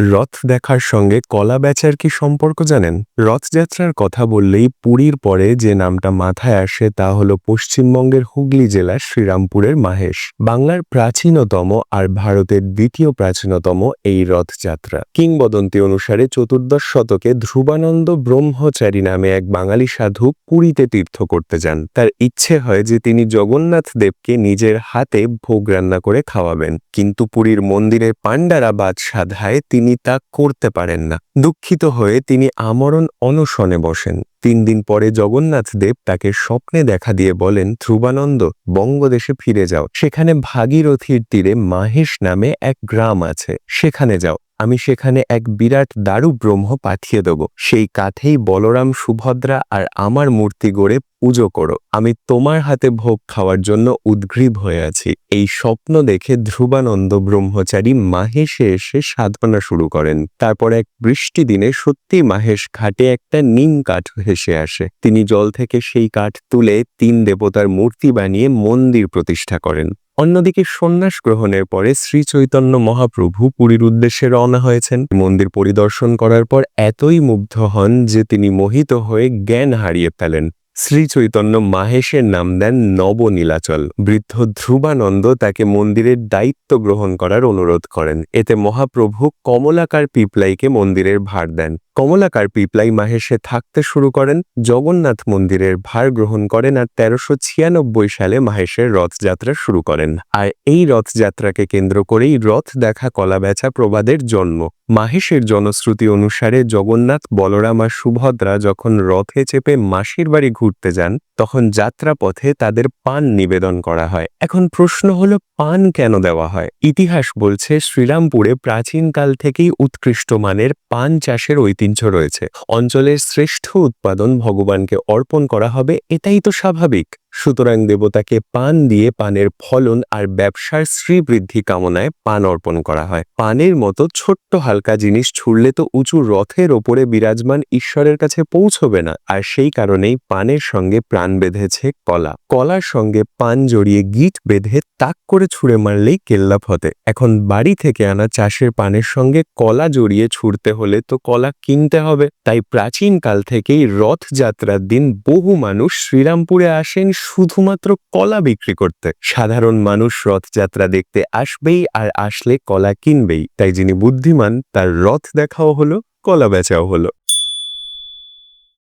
রথ দেখার সঙ্গে কলা বেচার কি সম্পর্ক জানেন? রথযাত্রার কথা বললেই পুরীর পরে যে নামটা মাথায় আসে তা হলো পশ্চিমবঙ্গের হুগলি জেলার শ্রীরামপুরের মাহেশ। বাংলার প্রাচীনতম আর ভারতের দ্বিতীয় প্রাচীনতম এই রথযাত্রা। কিংবদন্তি অনুসারে চতুর্দশ শতকে ধ্রুবানন্দ ব্রহ্মচারী নামে এক বাঙালি সাধু পুরীতে তীর্থ করতে যান। তার ইচ্ছে হয় যে তিনি জগন্নাথ দেবকে নিজের হাতে ভোগ রান্না করে খাওয়াবেন। কিন্তু পুরীর মন্দিরের পাণ্ডারা বাদ সাধায় তিনি তা করতে পারেন না। দুঃখিত হয়ে তিনি আমরণ অনশনে বসেন। তিন দিন পরে জগন্নাথ দেব তাকে স্বপ্নে দেখা দিয়ে বলেন, ধ্রুবানন্দ, বঙ্গদেশে ফিরে যাও। সেখানে ভাগীরথীর তীরে মাহেশ নামে এক গ্রাম আছে। সেখানে যাও। আমি সেখানে এক বিরাট দারু ব্রহ্ম পাঠিয়ে দেব। সেই কাঠেই বলরাম সুভদ্রা আর আমার মূর্তি গড়ে পুজো করো। আমি তোমার হাতে ভোগ খাওয়ার জন্য উদ্গ্রীব হয়ে আছি। এই স্বপ্ন দেখে ধ্রুবানন্দ ব্রহ্মচারী মাহেশে এসে সাধনা শুরু করেন। তারপর এক বৃষ্টি দিনে সত্যি মাহেশ ঘাটে একটা নিম কাঠ ভেসে আসে। তিনি জল থেকে সেই কাঠ তুলে তিন দেবতার মূর্তি বানিয়ে মন্দির প্রতিষ্ঠা করেন। অন্যদিকে সন্ন্যাস গ্রহণের পরে শ্রী চৈতন্য মহাপ্রভু পুরীর উদ্দেশ্যে রওনা হয়েছেন। মন্দির পরিদর্শন করার পর এতই মুগ্ধ হন যে তিনি মোহিত হয়ে জ্ঞান হারিয়ে ফেলেন। শ্রী চৈতন্য মাহেশের নাম দেন নবনীলাচল। বৃদ্ধ ধ্রুবানন্দ তাকে মন্দিরের দায়িত্ব গ্রহণ করার অনুরোধ করেন। এতে মহাপ্রভু কমলাকার পিপলাইকে মন্দিরের ভার দেন। কমলাকার পিপলাই মাহেশে থাকতে শুরু করেন, জগন্নাথ মন্দিরের ভার গ্রহণ করেন আর তেরোশো ছিয়ানব্বই সালে মাহেশের রথযাত্রা শুরু করেন। আর এই রথযাত্রাকে কেন্দ্র করেই রথ দেখা কলা বেচা প্রবাদের জন্ম। মাহেশের জনশ্রুতি অনুসারে জগন্নাথ, বলরাম আর সুভদ্রা যখন রথে চেপে মাসির বাড়ি ঘুরতে যান, তখন যাত্রাপথে তাদের পান নিবেদন করা হয়। এখন প্রশ্ন হলো, পান কেন দেওয়া হয়? ইতিহাস বলছে, শ্রীরামপুরে প্রাচীনকাল থেকেই উৎকৃষ্ট মানের পান চাষের ঐতিহ্য রয়েছে। অঞ্চলের শ্রেষ্ঠ উৎপাদন ভগবানকে অর্পণ করা হবে, এটাই তো স্বাভাবিক। সুতরাং দেবতাকে পান দিয়ে পানের ফলন আর ব্যবসার শ্রীবৃদ্ধি কামনায় পান অর্পণ করা হয়। পানের মতো ছোট্ট হালকা জিনিস ছুড়লে তো উঁচু রথের ওপরে বিরাজমান ঈশ্বরের কাছে পৌঁছবে না। আর সেই কারণেই পানের সঙ্গে প্রাণ বেঁধেছে কলা। কলার সঙ্গে পান জড়িয়ে গিট বেঁধে তাক করে ছুঁড়ে মারলেই কেল্লাপ হতে এখন বাড়ি থেকে আনা চাষের পানের সঙ্গে কলা জড়িয়ে ছুড়তে হলে তো কলা কিনতে হবে। তাই প্রাচীন কাল থেকেই রথযাত্রার দিন বহু মানুষ শ্রীরামপুরে আসেন শুধুমাত্র কলা বিক্রি করতে। সাধারণ মানুষ রথযাত্রা দেখতে আসবেই আর আসলে কলা কিনবেই। তাই যিনি বুদ্ধিমান, তার রথ দেখাও হলো, কলা বেচাও হলো।